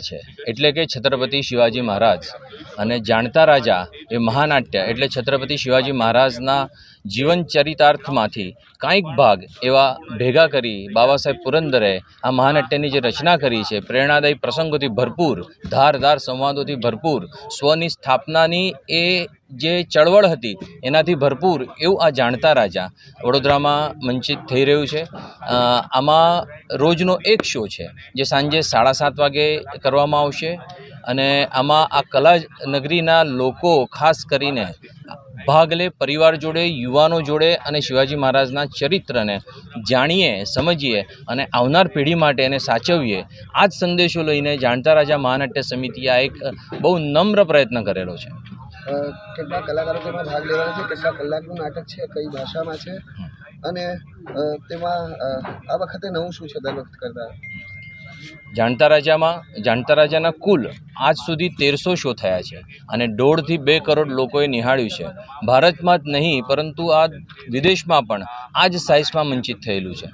છે. એટલે કે છત્રપતિ શિવાજી મહારાજ અને જાણતા રાજા એ મહાનાટ્ય એટલે છત્રપતિ શિવાજી મહારાજના જીવન ચરિતાર્થમાંથી કાંઈક ભાગ એવા ભેગા કરી બાબા સાહેબ પુરંદરે આ મહાનાટ્યની જે રચના કરી છે, પ્રેરણાદાયી પ્રસંગોથી ભરપૂર ધારધાર સંવાદોથી ભરપૂર, સ્વની સ્થાપનાની એ જે ચળવળ હતી એનાથી ભરપૂર એવું આ જાણતા રાજા વડોદરામાં મંચિત થઈ રહ્યું છે. આમાં રોજનો એક શો છે, જે સાંજે સાડા સાત વાગે કરવામાં આવશે. અને આમાં આ કલા નગરીના લોકો ખાસ કરીને ભાગ લે પરિવાર જોડે યુવાનો જોડે અને શિવાજી મહારાજના ચરિત્રને જાણીએ સમજીએ અને આવનાર પેઢી માટે એને સાચવીએ. આ જ સંદેશો લઈને જાણતા રાજા મહાનાટ્ય સમિતિએ આ એક બહુ નમ્ર પ્રયત્ન કરેલો છે. કેટલા કલાકારો તેમાં ભાગ લેવાના છે કેટલા કલાકનું નાટક છે કઈ ભાષામાં છે. અને તેમાં આ વખતે નવું શું છે દર વખત કરતા? જાણતા રાજામાં, જાણતા રાજાના કુલ આજ સુધી તેરસો શો થયા છે અને દોઢથી બે કરોડ લોકોએ નિહાળ્યું છે. ભારતમાં જ નહીં, પરંતુ આ વિદેશમાં પણ આ જ સાઇઝમાં મંચિત થયેલું છે.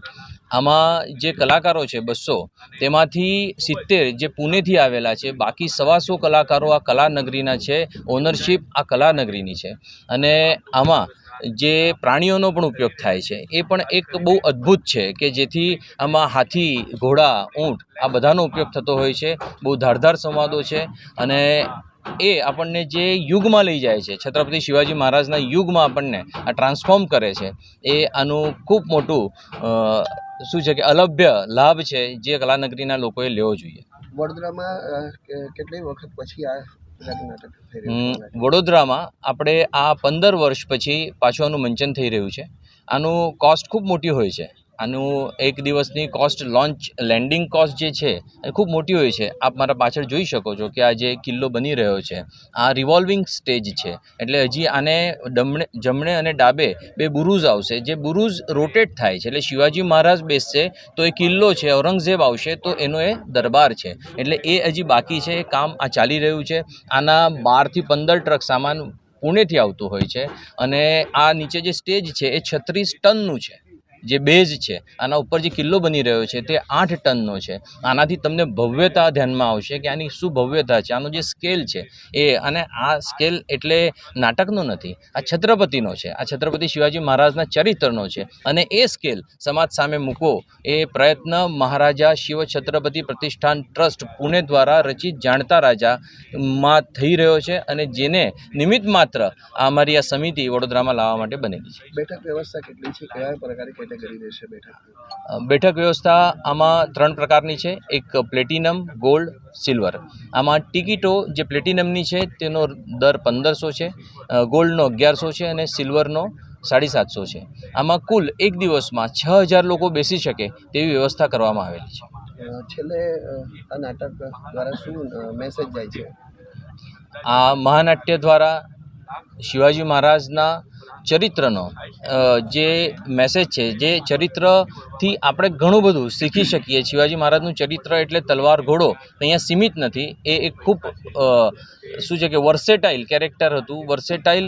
આમાં જે કલાકારો છે બસો, તેમાંથી સિત્તેર જે પુણેથી આવેલા છે, બાકી સવાસો કલાકારો આ કલાનગરીના છે ઓનરશિપ આ કલાનગરીની છે. અને આમાં જે પ્રાણીઓનો પણ ઉપયોગ થાય છે, એ પણ એક બહુ અદ્ભુત છે કે જેથી આમાં હાથી, ઘોડા, ઊંટ આ બધાનો ઉપયોગ થતો હોય છે, બહુ ધારદાર સંવાદો છે અને એ આપણને જે યુગમાં લઈ જાય છે, છત્રપતિ શિવાજી મહારાજના યુગમાં આપણને આ ટ્રાન્સફોર્મ કરે છે, એ આનું ખૂબ મોટું શું છે કે અલભ્ય લાભ છે જે કલાનગરીના લોકોએ લેવો જોઈએ. વડોદરામાં કેટલી વખત પછી આ વડોદરામાં આપણે આ પંદર વર્ષ પછી પાછું આનું મંચન થઈ રહ્યું છે. આનું કોસ્ટ ખૂબ મોટી હોય છે. આનું એક દિવસની કોસ્ટ લોન્ચ લેન્ડિંગ કોસ્ટ જે છે, એ ખૂબ મોટી હોય છે. આપ મારા પાછળ જોઈ શકો છો કે આ જે કિલ્લો બની રહ્યો છે, આ રિવોલ્વિંગ સ્ટેજ છે. એટલે હજી આને ડમણે, જમણે અને ડાબે બે બુરુઝ આવશે. જે બુરુઝ રોટેટ થાય છે, એટલે શિવાજી મહારાજ બેસશે, તો એ કિલ્લો છે, ઔરંગઝેબ આવશે, તો એનો એ દરબાર છે. એટલે એ હજી બાકી છે કામ આ ચાલી રહ્યું છે. આના બારથી પંદર ટ્રક સામાન પુણેથી આવતું હોય છે. અને આ નીચે જે સ્ટેજ છે, એ છત્રીસ ટનનું છે. જે બેઝ છે, આના ઉપર જે કિલ્લો બની રહ્યો છે તે આઠ ટનનો છે. આનાથી તમને ભવ્યતા ધ્યાનમાં આવશે કે આની શું ભવ્યતા છે, આનો જે સ્કેલ છે એ, અને આ સ્કેલ એટલે નાટકનો નથી, આ છત્રપતિનો છે. આ છત્રપતિ શિવાજી મહારાજના ચરિત્રનો છે. અને એ સ્કેલ સમાજ સામે મૂકો એ પ્રયત્ન મહારાજા શિવ છત્રપતિ પ્રતિષ્ઠાન ટ્રસ્ટ પુણે દ્વારા રચિત જાણતા રાજા માં થઈ રહ્યો છે અને જેને નિમિત્ત માત્ર અમારી આ સમિતિ વડોદરામાં લાવવા માટે બનેલી છે. બેઠક વ્યવસ્થા કેટલી છે? કયા પ્રકારે બેઠક. બેઠક વ્યવસ્થા આમાં ત્રણ પ્રકારની છે. એક પ્લેટિનમ ગોલ્ડ સિલ્વર. આમાં ટિકિટો જે પ્લેટિનમની છે તેનો દર પંદરસો છે. ગોલ્ડનો અગિયારસો છે અને સિલ્વરનો સાડી સાતસો છે. આમાં કુલ એક દિવસમાં છ હજાર લોકો બેસી શકે તેવી વ્યવસ્થા કરવામાં આવેલી છે. છેલ્લે આ નાટક દ્વારા શું મેસેજ જાય છે? આ મહાનાટ્ય દ્વારા શિવાજી મહારાજના ચરિત્રનો જે મેસેજ છે, જે ચરિત્રથી આપણે ઘણું બધું શીખી શકીએ. શિવાજી મહારાજનું ચરિત્ર એટલે તલવાર ઘોડો. અહીંયા સીમિત નથી. એ એક ખૂબ શું છે કે વર્સેટાઇલ કેરેક્ટર હતું વર્સેટાઇલ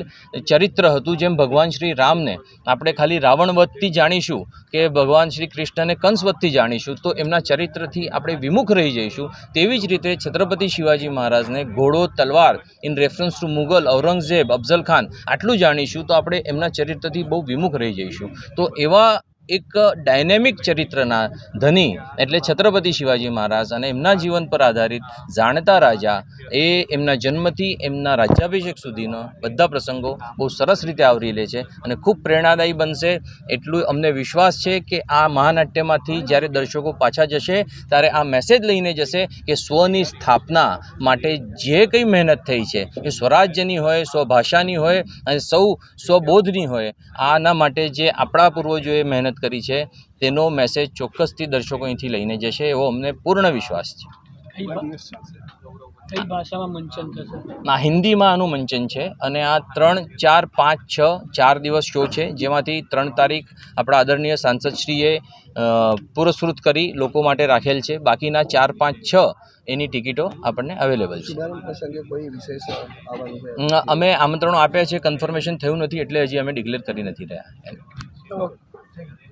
ચરિત્ર હતું જેમ ભગવાન શ્રી રામને. આપણે ખાલી રાવણવધથી જાણીશું કે ભગવાન શ્રી કૃષ્ણને કંસવધથી જાણીશું તો એમના ચરિત્રથી આપણે વિમુખ રહી જઈશું. તેવી જ રીતે છત્રપતિ શિવાજી મહારાજને ઘોડો, તલવાર in reference to Mughal, Aurangzeb, Afzal Khan આટલું જાણીશું તો આપણે એમના ચરિત્રથી બહુ વિમુખ રહી જઈશું. તો એવા એક ડાયનેમિક ચરિત્રના ધની એટલે છત્રપતિ શિવાજી મહારાજ અને એમના જીવન પર આધારિત જાણતા રાજા એ એમના જન્મથી એમના રાજ્યાભિષેક સુધીનો બધા પ્રસંગો બહુ સરસ રીતે આવરી લે છે અને ખૂબ પ્રેરણાદાયી બનશે એટલું અમને વિશ્વાસ છે કે આ મહાનાટ્યમાંથી જ્યારે દર્શકો પાછા જશે ત્યારે આ મેસેજ લઈને જશે કે સ્વની સ્થાપના માટે જે કંઈ મહેનત થઈ છે એ સ્વરાજ્યની હોય, સ્વભાષાની હોય અને સૌ સ્વબોધની હોય આના માટે જે આપણા પૂર્વજોએ મહેનત કરી છે તેનો મેસેજ ચોક્કસથી દર્શકો અહીંથી લઈને જશે એવો અમને પૂર્ણ વિશ્વાસ છે. કઈ ભાષામાં મંચન થશે? આ હિન્દીમાં આનું મંચન છે અને આ ત્રણ ચાર પાંચ છ ચાર દિવસ શો છે જેમાંથી ત્રણ તારીખ આપણા આદરણીય સાંસદશ્રીએ પુરસ્કૃત કરી લોકો માટે રાખેલ છે. બાકીના ચાર પાંચ છ એની ટિકિટો આપણને અવેલેબલ છે. અમે આમંત્રણો આપ્યા છે કન્ફર્મેશન થયું નથી એટલે હજી અમે ડિક્લેર કરી નથી રહ્યા. આપણે